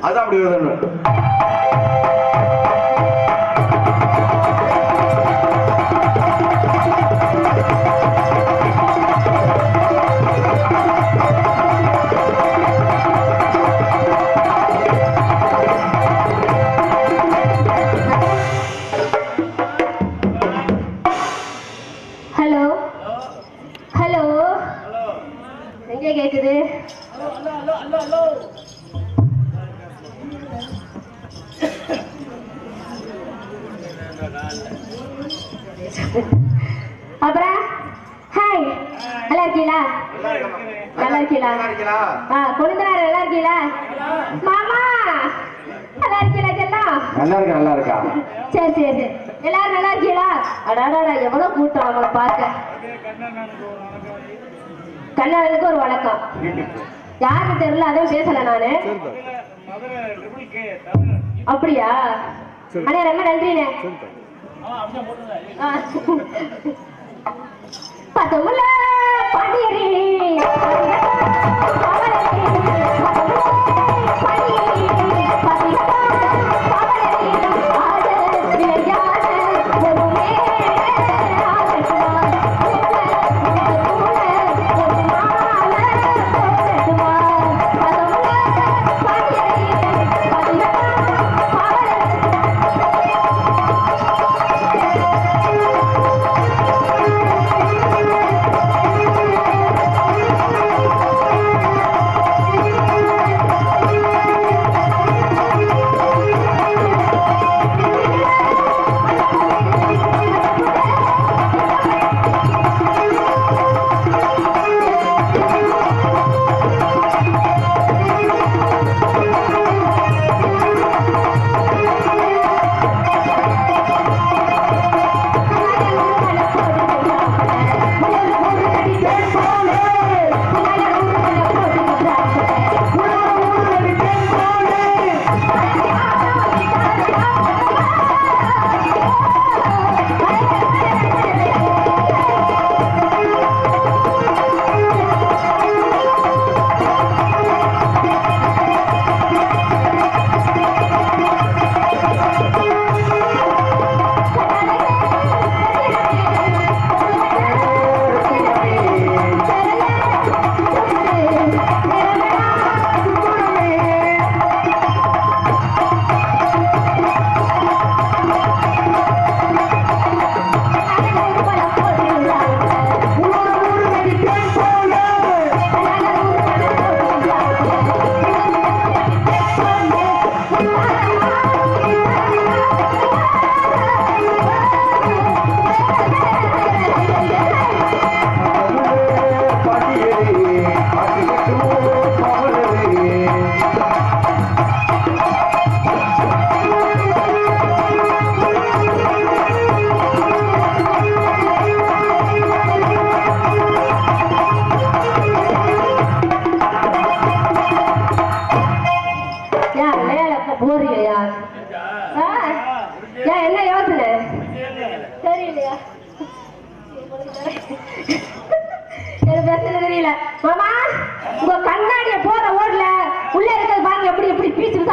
அதான் அப்படி ஹலோ. எங்க கேக்குது? அப்புறம் ஹாய் நல்லா இருக்கீங்களா? நல்லா இருக்கீங்களா? ஆ கொழுந்தனார் நல்லா இருக்கீங்களா? மாமா நல்லா இருக்கீங்களா செல்லம் நல்லா இருக்கா நல்லா இருக்கா? சரி சரி சரி. எல்லாரும் நல்லா இருக்கீங்களா? அடாடா எவ்வளவு கூட்டம் அவங்கள பார்க்க. கண்ணனுக்கு ஒரு வணக்கம் யாருக்கு தெரியல அதான் பேசல நானு. அப்படியா? அண்ணே ரொம்ப நன்றிண்ணே. ஆ.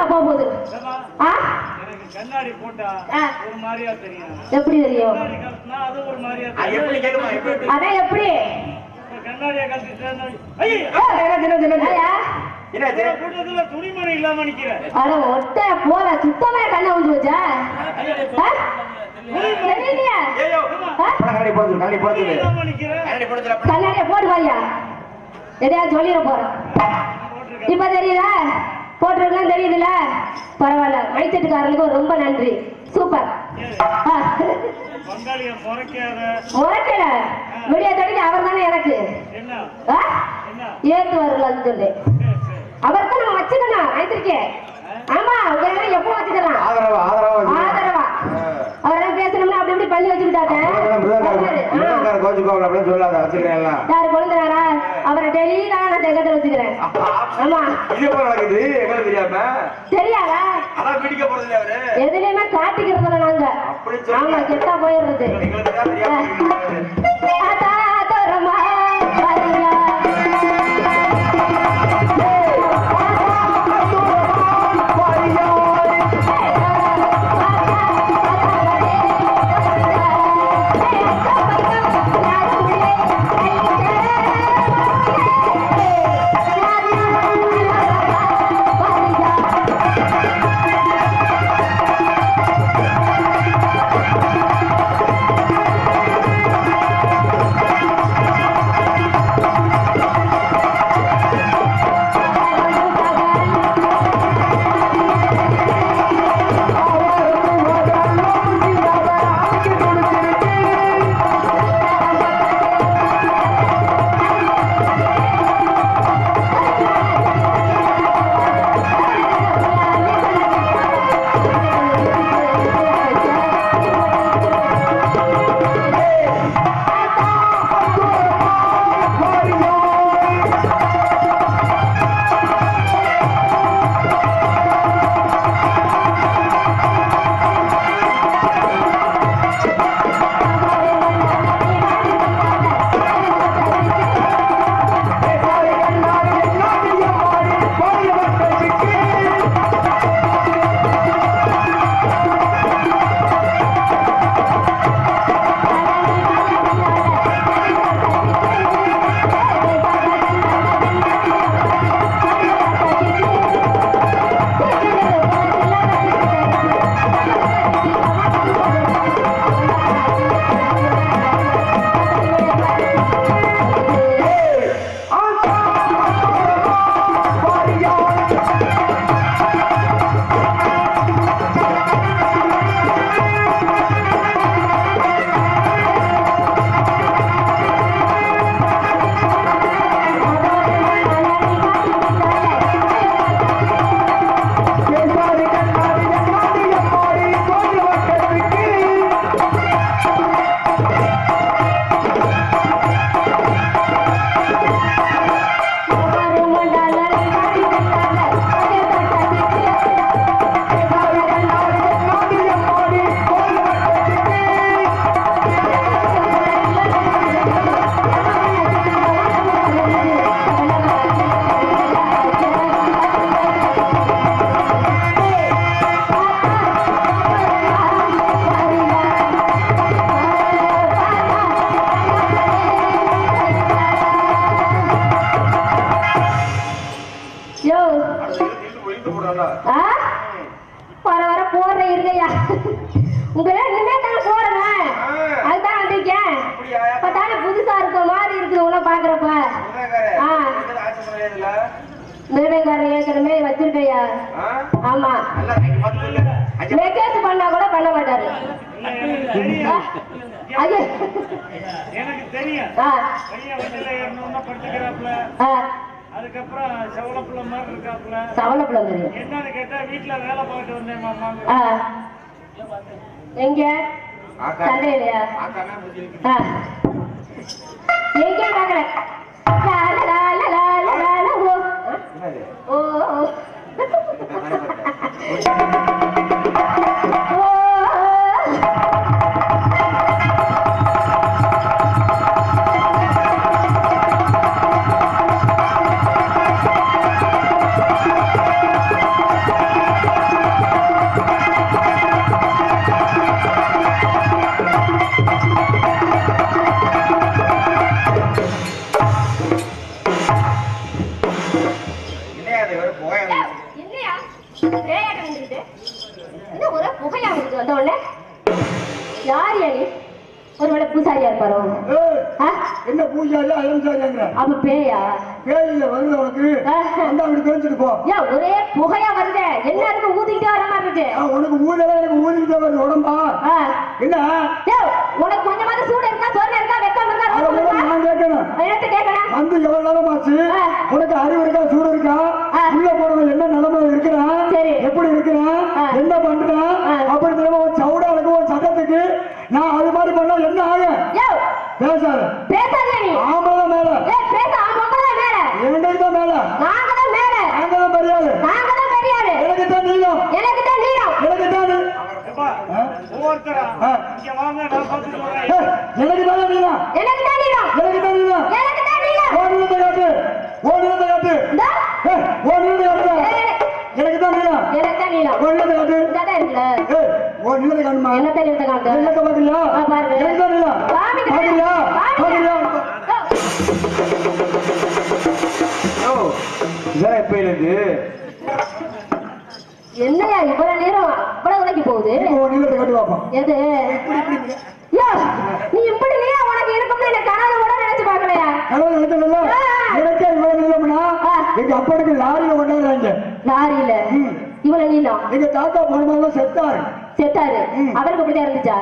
போக போகுது? கண்ணாடி போட்டா. ஒரு மாதிரியா தெரியும். எப்படி தெரியும்? அது ஒரு மாதிரியா தெரியும். அதான் எப்படி? கண்ணாடியை துணிமணி இல்லாம நிக்கிறேன் அட ஒட்ட போற சுத்தமா கண்ணை வச்சா? கண்ணாடி போடுது கண்ணாடி போடுது கண்ணாடி போட்டு வாரியா எதையாவது சொல்லிட போறோம். இப்ப தெரியுதா? போட்டிருக்கலாம் தெரியுதுல்ல பரவாயில்ல. மைச்சட்டுக்காரர்களுக்கு ரொம்ப நன்றி. சூப்பர் முறைக்கல. விடிய தொழில் அவர் தானே எனக்கு. ஏத்து வரலன்னு சொல்லி. அவர் தான் நம்ம வச்சுக்கணும். மைத்திரிக்கே. ஆமா உங்க எப்போ வச்சுக்கலாம். ஆதரவா ஆதரவா அவரெல்லாம் பேசணும்னா அப்படி இப்படி பண்ணி வச்சுக்கிட்டாங்க கோச்சுக்கோ அப்படின்னு சொல்லாத வச்சுக்கிறேன் யாரு கொழுந்துறாரா அவரை டெய்லி நான் தெகத்துல வச்சுக்கிறேன். ஆமா. இது எப்ப நடக்குது? எங்களுக்கு தெரியாம? தெரியாதா? அதான் பிடிக்க போறது இல்லையா அவரு எதுலயுமே காட்டிக்கிறதுல நாங்க. அப்படி சொல்லுங்க. ஆமா கெட்டா போயிடுறது. பாக்குறப்ப நிர்ணயக்காரன் ஏற்கனவே வச்சிருக்கையா? ஆமா. மெசேஜ் பண்ணா கூட பண்ண மாட்டாரு. எனக்கு தெரியும் அதுக்கப்புறம் செவலப்புல மாதிரி இருக்காப்புல. சவலப்புல தெரியும் என்னன்னு கேட்டா வீட்டுல வேலை பார்த்துட்டு வந்தேன் ஆ. எங்க. சண்டையிலையா? ஓ. ஓ. ஒரு என்னையா? வந்துக்கிட்டு என்ன ஒரே புகையா வந்துட்டு வந்த உடனே? யார் யா நீ? ஒருவேளை பூசாரியா இருப்பாரோ? என்ன பூஜாரி அலம்சாரிங்கிற அப்ப பேயா? பேயில வருது உனக்கு. அந்த அப்படி பேசிட்டு போ. ஏன் ஒரே புகையா வருதே. என்ன இருக்கு ஊத்திக்கிட்டே வர மாதிரி இருக்கு. உனக்கு ஊதல எனக்கு ஊதிக்கிட்டே வருது உடம்பா. என்ன? உனக்கு கொஞ்சமாவது சூடு இருக்கா சோறு இருக்கா வெக்கம் இருக்கா நான் கேட்கணும். என்னத்த கேட்கணும் வந்து எவ்வளவு நேரம் ஆச்சு? ஆ. உனக்கு அறிவு இருக்கா சூடு இருக்கா ஆ. உள்ள போனவன் என்ன நிலைமை இருக்கிறான் சரி. எப்படி இருக்கிறான் ஆ. என்ன பண்றான் ஆ. அப்படி தெரியாம ஒரு சவுடா இருக்கும் ஒரு சட்டத்துக்கு நான் அது மாதிரி பண்ணா என்ன ஆகும் ஏய், பேசாத பேசாத நீ ஆம்பளை மேல ஏய், பேச ஆமாம் தான் மேல எனக்கு தான் மேல நாங்க தான் மேல நாங்க தான் பெரியாரு நாங்க தான் பெரியாரு எனக்கு தான் நீளம் எனக்கு தான் நீளம் எனக்கு தான் நீ- எப்பா, ஆ? ஒவ்வொருத்தரா. இங்க வாங்க நான் பார்த்து சொல்றேன் எனக்கு தான் நீளம் எனக்கு தான் எனக்கு எனக்கு காட்டு. காட்டு. காட்டு எனக்கு எனக்கு காட்டு. என்ன தெரியும் காட்டு? பாக்குறியா பாருங்க. எனக்கு தான் நீளம் காமிக்கிறேன். பாக்குறியா பாக்குறியா ஓ, இதெல்லாம் எப்ப இருந்து என்னையா இவ்வளவு நேரம்? விலைக்கு போகுது எது? நீ இப்படி நீயா உனக்கு இருக்கும்னு எனக்கு கனவு கூட நினைச்சு பார்க்கலையா? கடவுள் நினைச்சல ஆ. எனக்கே இவ்வளவு நீளம்னா ஆ. எங்க அப்பனுக்கு லாரியில கொண்டாடுறாங்க லாரியில? ம். இவ்வளவு நீளம்? எங்க தாத்தா போனவங்க செத்தாரு. செத்தாரு. அவருக்கு இப்படிதான் இருந்துச்சா?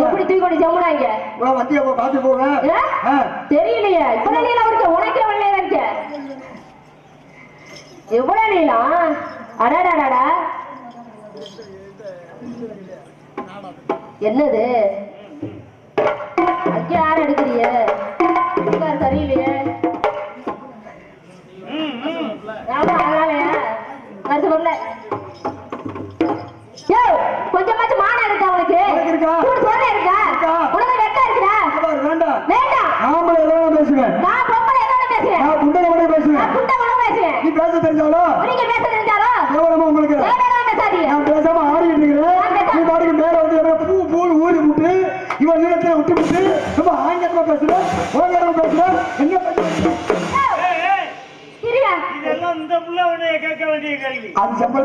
எப்படி தூக்கி கொண்டு ஜம்முனாங்க? வண்டியை போ பார்த்து போவேன். தெரியலையே. இவ்வளவு நீளம் இருக்கு. உனக்கே இருக்கு. எவ்வளவு நீளம்? அடாடாடாடா. என்னது? அங்கே யார் எடுக்கிறிய உட்கார் சரியில்லையே. ஆமா அதனாலயா வருஷம்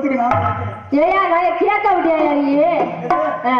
சம்பளத்துக்கு நான் ஏயா நான் கேட்க ஆ.